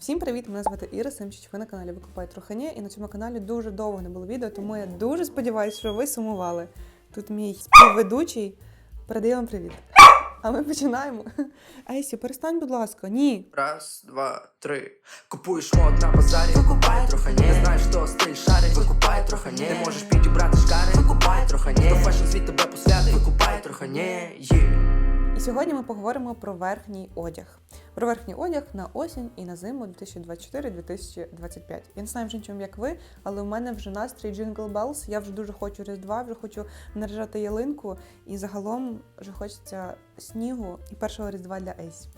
Всім привіт! Мене звати Іра Семчич. Ви на каналі Викупай Трохані. І на цьому каналі дуже довго не було відео, тому я дуже сподіваюся, що ви сумували. Тут мій співведучий передає вам привіт. А ми починаємо. Ейсі, перестань, будь ласка. Ні. Раз, два, три. Купуєш мод на базарі, викупай трохи не знаєш, хто стиль шарить, викупай трохи не можеш підібрати шкари, викупай трохи не фешн світ тебе посвятить, викупай трохи не Сьогодні ми поговоримо про верхній одяг. Про верхній одяг на осінь і на зиму 2024-2025. Я не знаю вже нічим, як ви, але у мене вже настрій Jingle Bells. Я вже дуже хочу Різдва, вже хочу наряжати ялинку, і загалом вже хочеться снігу і першого Різдва для Ейсі.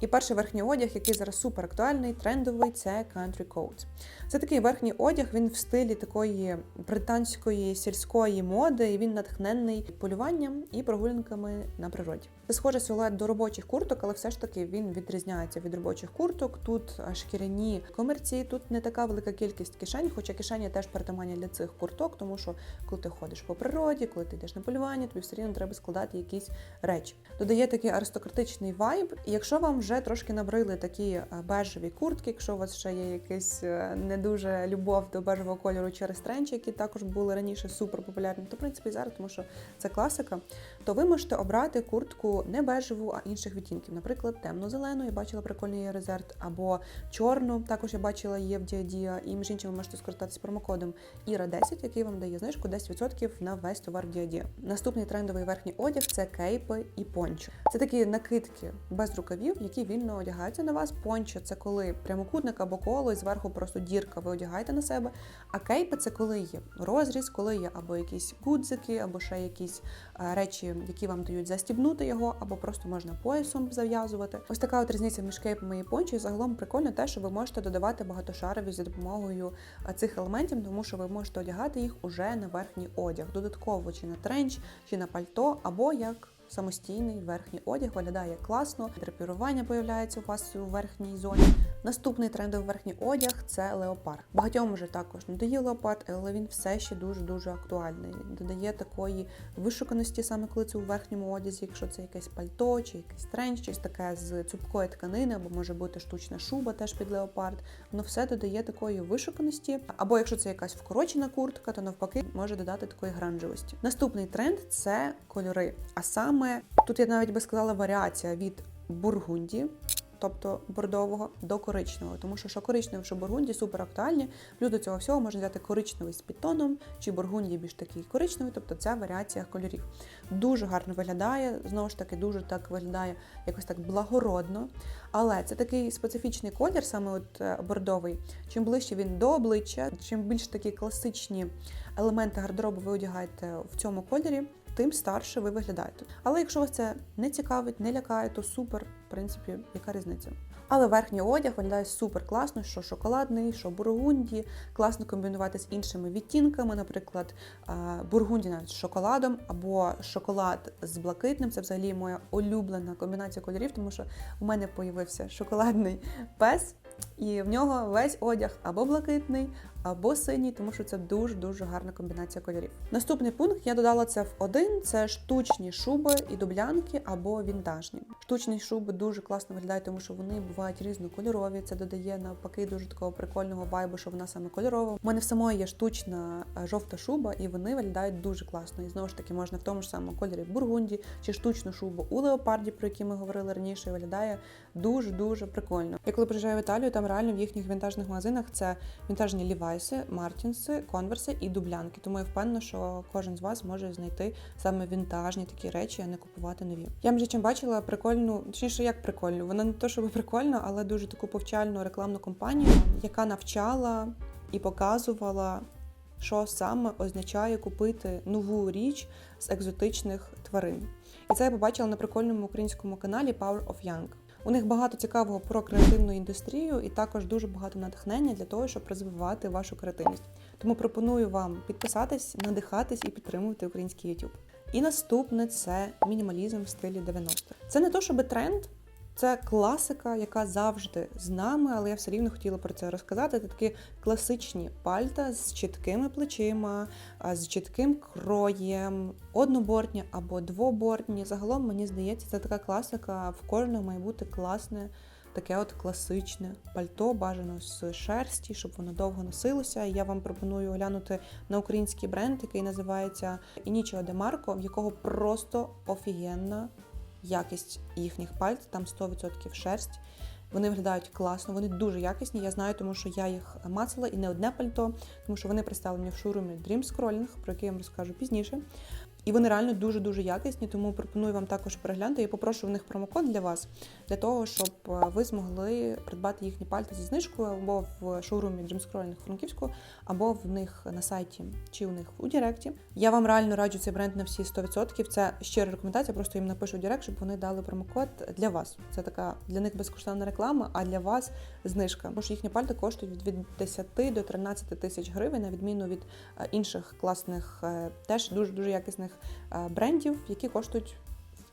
І перший верхній одяг, який зараз супер актуальний, трендовий, це country coat. Це такий верхній одяг, він в стилі такої британської сільської моди, і він натхненний полюванням і прогулянками на природі. Це схоже силует до робочих курток, але все ж таки він відрізняється від робочих курток. Тут шкіряні комерції, тут не така велика кількість кишень, хоча кишені теж притаманні для цих курток, тому що коли ти ходиш по природі, коли ти йдеш на полювання, тобі все рівно треба складати якісь речі. Додає такий аристократичний вайб. І якщо вам вже трошки набрили такі е, бежеві куртки, якщо у вас ще є якась е, не дуже любов до бежевого кольору через тренчі, які також були раніше супер популярні, то в принципі зараз, тому що це класика, то ви можете обрати куртку не бежеву, а інших відтінків. Наприклад, темно-зелену, я бачила прикольний резерт, або чорну, також я бачила є в Діадія. І між іншим ви можете скористатися промокодом іра 10 який вам дає знижку 10% на весь товар Діадія. Наступний трендовий верхній одяг це кейпи і пончо. Це такі накидки без рукавів, які вільно одягаються на вас. Пончо це коли прямокутник або коло, і зверху просто дірка ви одягаєте на себе. А кейпи це коли є розріз, коли є або якісь гудзики, або ще якісь е, речі, які вам дають застібнути його, або просто можна поясом зав'язувати. Ось така от різниця між кейпами і пончо. І загалом прикольно те, що ви можете додавати багатошарові за допомогою е, цих елементів, тому що ви можете одягати їх уже на верхній одяг, додатково чи на тренч, чи на пальто, або як. Самостійний верхній одяг виглядає класно, драпірування появляється у вас у верхній зоні. Наступний трендовий верхній одяг це леопард. Багатьом вже також надоїв леопард, але він все ще дуже дуже актуальний. Додає такої вишуканості, саме коли це у верхньому одязі, якщо це якесь пальто, чи якийсь тренч, щось таке з цупкої тканини, або може бути штучна шуба теж під леопард. Воно все додає такої вишуканості. Або якщо це якась вкорочена куртка, то навпаки може додати такої гранжевості. Наступний тренд це кольори. А саме тут я навіть би сказала варіація від бургунді. Тобто бордового до коричневого, тому що що коричневий, що бургунді супер актуальні. Плюс до цього всього можна взяти коричневий з підтоном, чи бургунді більш такий коричневий, тобто це варіація кольорів. Дуже гарно виглядає, знову ж таки, дуже так виглядає якось так благородно. Але це такий специфічний колір, саме от е, бордовий. Чим ближче він до обличчя, чим більш такі класичні елементи гардеробу ви одягаєте в цьому кольорі, тим старше ви виглядаєте. Але якщо вас це не цікавить, не лякає, то супер, в принципі, яка різниця. Але верхній одяг виглядає супер класно, що шоколадний, що бургунді, класно комбінувати з іншими відтінками, наприклад, бургунді навіть з шоколадом, або шоколад з блакитним. Це взагалі моя улюблена комбінація кольорів, тому що у мене появився шоколадний пес, і в нього весь одяг або блакитний, або синій, тому що це дуже-дуже гарна комбінація кольорів. Наступний пункт я додала це в один: це штучні шуби і дублянки або вінтажні. Штучні шуби дуже класно виглядають, тому що вони бувають різнокольорові. Це додає навпаки дуже такого прикольного вайбу, що вона саме кольорова. У мене в самої є штучна е, жовта шуба, і вони виглядають дуже класно. І знову ж таки можна в тому ж самому кольорі бургунді чи штучну шубу у леопарді, про які ми говорили раніше, виглядає дуже дуже прикольно. Я коли приїжджаю в Італію, там реально в їхніх вінтажних магазинах це вінтажні лівайси, мартінси, конверси і дублянки. Тому я впевнена, що кожен з вас може знайти саме вінтажні такі речі, а не купувати нові. Я між чим бачила прикольну, точніше, як прикольну. Вона не то, щоб прикольна, але дуже таку повчальну рекламну кампанію, яка навчала і показувала. Що саме означає купити нову річ з екзотичних тварин? І це я побачила на прикольному українському каналі Power of Young. У них багато цікавого про креативну індустрію і також дуже багато натхнення для того, щоб розвивати вашу креативність. Тому пропоную вам підписатись, надихатись і підтримувати український YouTube. І наступне це мінімалізм в стилі 90-х. Це не то, щоб тренд. Це класика, яка завжди з нами, але я все рівно хотіла про це розказати. Це такі класичні пальта з чіткими плечима, з чітким кроєм, однобортні або двобортні. Загалом мені здається, це така класика. В кожного має бути класне таке от класичне пальто, бажано з шерсті, щоб воно довго носилося. Я вам пропоную оглянути на український бренд, який називається De Marco, в якого просто офігенна якість їхніх пальців, там 100% шерсть. Вони виглядають класно, вони дуже якісні. Я знаю, тому що я їх мацала і не одне пальто, тому що вони представлені в шоурумі Dream Scrolling, про який я вам розкажу пізніше. І вони реально дуже-дуже якісні, тому пропоную вам також переглянути. Я попрошу в них промокод для вас, для того, щоб е, ви змогли придбати їхні пальти зі знижкою або в шоурумі в Франківську, або в них на сайті, чи у них у Директі. Я вам реально раджу цей бренд на всі 100%. Це щира рекомендація. Просто їм напишу в Директ, щоб вони дали промокод для вас. Це така для них безкоштовна реклама, а для вас знижка. Тому що їхні пальти коштують від 10 до 13 тисяч гривень, на відміну від е, інших класних, е, теж дуже дуже якісних е, брендів, які коштують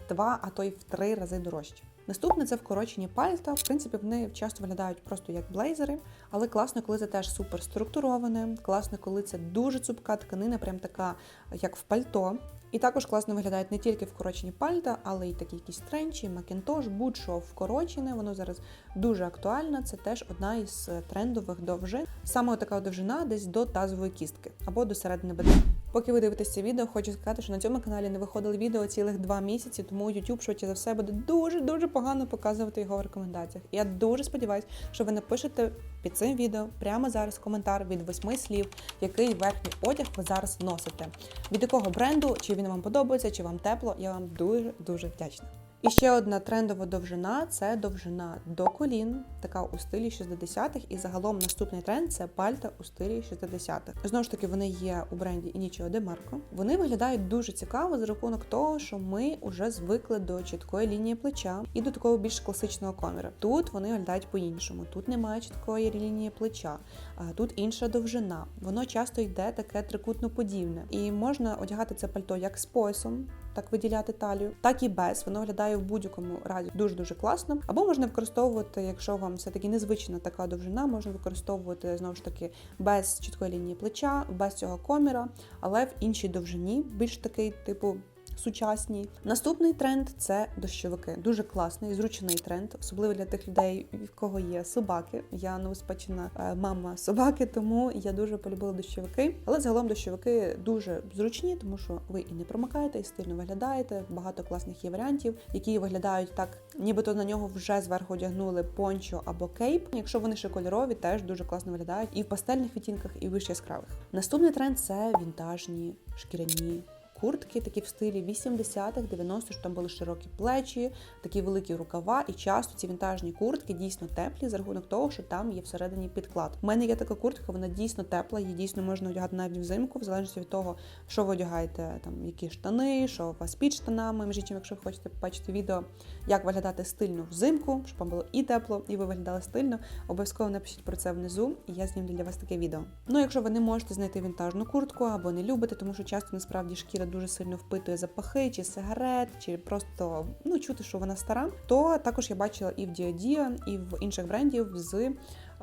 в два, а то й в три рази дорожче. Наступне це вкорочені пальта. В принципі, вони часто виглядають просто як блейзери, але класно, коли це теж супер структуроване. Класно, коли це дуже цупка тканина, прям така, як в пальто. І також класно виглядають не тільки вкорочені пальта, але й такі якісь тренчі, макінтош, будь-що вкорочене. Воно зараз дуже актуально. Це теж одна із е, трендових довжин. Саме така довжина десь до тазової кістки або до середини бедра. Поки ви дивитесь це відео, хочу сказати, що на цьому каналі не виходили відео цілих два місяці, тому YouTube швидше за все буде дуже дуже погано показувати його в рекомендаціях. Я дуже сподіваюся, що ви напишете під цим відео прямо зараз коментар від восьми слів, який верхній одяг ви зараз носите. Від якого бренду, чи він вам подобається, чи вам тепло. Я вам дуже дуже вдячна. І ще одна трендова довжина це довжина до колін, така у стилі 60-х. І загалом наступний тренд це пальта у стилі 60-х. Знову ж таки, вони є у бренді Inicio De. Вони виглядають дуже цікаво за рахунок того, що ми вже звикли до чіткої лінії плеча і до такого більш класичного коміра. Тут вони виглядають по-іншому. Тут немає чіткої лінії плеча, а тут інша довжина. Воно часто йде таке трикутно-подібне. І можна одягати це пальто як з поясом, так виділяти талію, так і без. Воно виглядає в будь-якому разі дуже дуже класно. Або можна використовувати, якщо вам все таки незвична така довжина, можна використовувати знову ж таки без чіткої лінії плеча, без цього коміра, але в іншій довжині, більш такий, типу. Сучасній наступний тренд це дощовики. Дуже класний, зручний тренд, особливо для тих людей, в кого є собаки. Я новоспечена е, мама собаки, тому я дуже полюбила дощовики. Але загалом дощовики дуже зручні, тому що ви і не промокаєте, і стильно виглядаєте. Багато класних є варіантів, які виглядають так, нібито на нього вже зверху одягнули пончо або кейп. Якщо вони ще кольорові, теж дуже класно виглядають і в пастельних відтінках, і в більш яскравих. Наступний тренд це вінтажні шкіряні куртки, такі в стилі 80-х, 90-х, що там були широкі плечі, такі великі рукава. І часто ці вінтажні куртки дійсно теплі за рахунок того, що там є всередині підклад. У мене є така куртка, вона дійсно тепла, її дійсно можна одягати навіть взимку, в залежності від того, що ви одягаєте, там які штани, що у вас під штанами. Між іншим, якщо ви хочете побачити відео, як виглядати стильно взимку, щоб вам було і тепло, і ви виглядали стильно. Обов'язково напишіть про це внизу, і я знімлю для вас таке відео. Ну, якщо ви не можете знайти вінтажну куртку або не любите, тому що часто насправді шкіра дуже сильно впитує запахи, чи сигарет, чи просто ну чути, що вона стара, то також я бачила і в Діодія, і в інших брендів з е,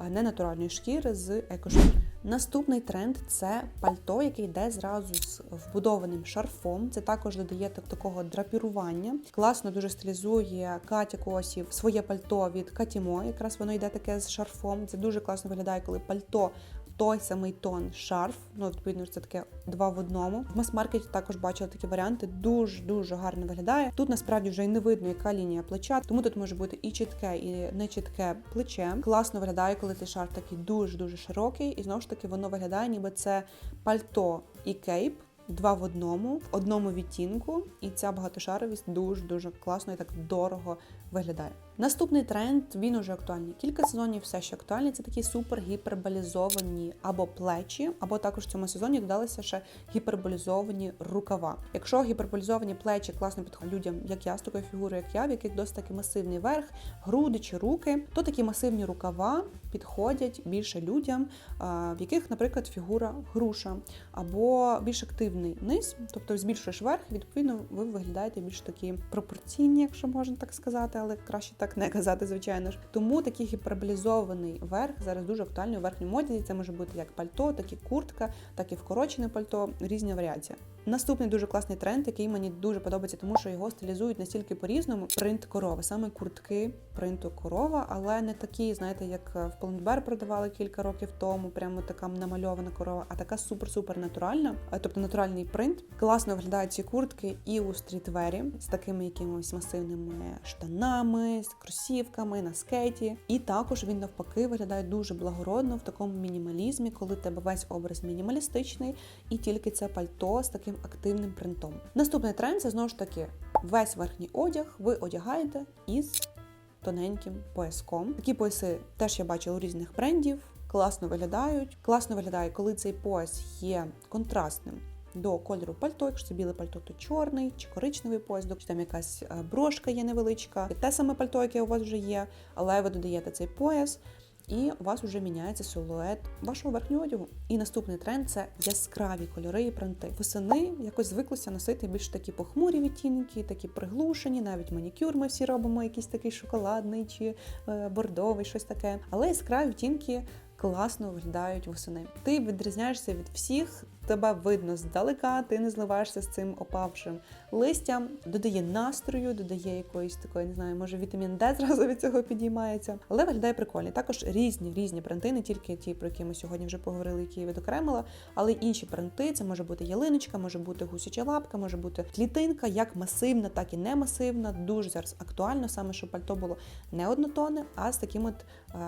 ненатуральної шкіри, з екошкіри. Наступний тренд це пальто, яке йде зразу з вбудованим шарфом. Це також додає так такого драпірування. Класно дуже стилізує Катя Косів своє пальто від Катімо. Якраз воно йде таке з шарфом. Це дуже класно виглядає, коли пальто той самий тон шарф. Ну, відповідно, це таке два в одному. В мас-маркеті також бачила такі варіанти. Дуже дуже гарно виглядає. Тут насправді вже й не видно, яка лінія плеча, тому тут може бути і чітке, і не чітке плече. Класно виглядає, коли цей шарф такий дуже дуже широкий, і знову ж таки воно виглядає, ніби це пальто і кейп. Два в одному, в одному відтінку, і ця багатошаровість дуже дуже класно і так дорого виглядає. Наступний тренд він уже актуальний. Кілька сезонів все ще актуальні. Це такі супер гіперболізовані або плечі, або також в цьому сезоні додалися ще гіперболізовані рукава. Якщо гіперболізовані плечі класно підходять людям, як я з такою фігурою, як я, в яких досить таки масивний верх, груди чи руки, то такі масивні рукава підходять більше людям, в яких, наприклад, фігура груша або більш активний низ, тобто збільшуєш верх, відповідно, ви виглядаєте більш такі пропорційні, якщо можна так сказати, але краще так не казати, звичайно ж. Тому такий гіперболізований верх зараз дуже актуальний у верхньому моді. Це може бути як пальто, так і куртка, так і вкорочене пальто, різні варіації. Наступний дуже класний тренд, який мені дуже подобається, тому що його стилізують настільки по-різному. Принт корови, саме куртки принту корова, але не такі, знаєте, як в Полендбер продавали кілька років тому. Прямо така намальована корова, а така супер-супер натуральна. Тобто натуральний принт. Класно виглядають ці куртки і у стрітвері з такими якимось масивними штанами, з кросівками на скейті. І також він навпаки виглядає дуже благородно в такому мінімалізмі, коли тебе весь образ мінімалістичний, і тільки це пальто з таким активним принтом. Наступний тренд це знову ж таки весь верхній одяг ви одягаєте із тоненьким пояском. Такі пояси теж я бачила у різних брендів. Класно виглядають. Класно виглядає, коли цей пояс є контрастним. До кольору пальто, якщо це біле пальто, то чорний чи коричневий пояс, чи там якась е, брошка є невеличка, те саме пальто, яке у вас вже є, але ви додаєте цей пояс, і у вас вже міняється силует вашого верхнього одягу. І наступний тренд це яскраві кольори і принти. Восени якось звиклося носити більш такі похмурі відтінки, такі приглушені, навіть манікюр ми всі робимо, якийсь такий шоколадний чи е, бордовий, щось таке. Але яскраві відтінки класно виглядають восени. Ти відрізняєшся від всіх. Тебе видно здалека, ти не зливаєшся з цим опавшим листям, додає настрою, додає якоїсь такої, не знаю, може вітамін Д зразу від цього підіймається. Але виглядає прикольно. Також різні різні принти, не тільки ті, про які ми сьогодні вже поговорили, які я відокремила, але й інші принти. Це може бути ялиночка, може бути гусяча лапка, може бути клітинка, як масивна, так і не масивна. Дуже зараз актуально, саме щоб пальто було не однотонне, а з таким от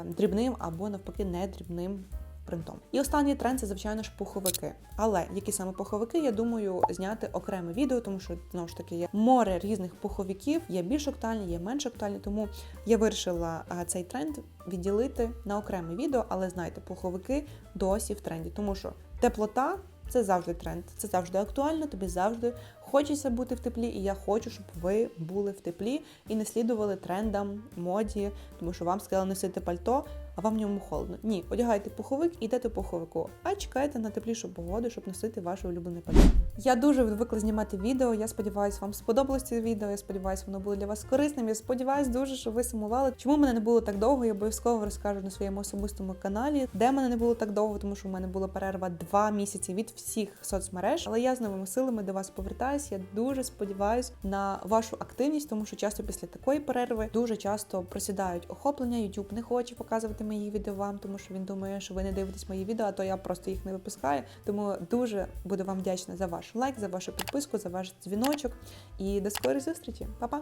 дрібним або навпаки не дрібним принтом. І останній тренд це, звичайно ж, пуховики. Але які саме пуховики, я думаю, зняти окреме відео, тому що знову ж таки є море різних пуховиків, є більш актуальні, є менш актуальні. Тому я вирішила а, цей тренд відділити на окреме відео, але знайте, пуховики досі в тренді, тому що теплота. Це завжди тренд, це завжди актуально, тобі завжди хочеться бути в теплі, і я хочу, щоб ви були в теплі і не слідували трендам, моді, тому що вам сказали носити пальто, а вам в ньому холодно. Ні, одягайте пуховик і йдете пуховику, а чекайте на теплішу погоду, щоб носити ваше улюблене пальто. Я дуже звикла знімати відео. Я сподіваюся, вам сподобалось це відео. Я сподіваюся, воно було для вас корисним. Я сподіваюся дуже, що ви сумували. Чому мене не було так довго? Я обов'язково розкажу на своєму особистому каналі, де мене не було так довго, тому що в мене була перерва два місяці від всіх соцмереж. Але я з новими силами до вас повертаюся. Я дуже сподіваюся на вашу активність, тому що часто після такої перерви дуже часто просідають охоплення. YouTube не хоче показувати мої відео вам, тому що він думає, що ви не дивитесь мої відео, а то я просто їх не випускаю. Тому дуже буду вам вдячна за ваш лайк, за вашу підписку, за ваш дзвіночок. І до скорої зустрічі, Па-па!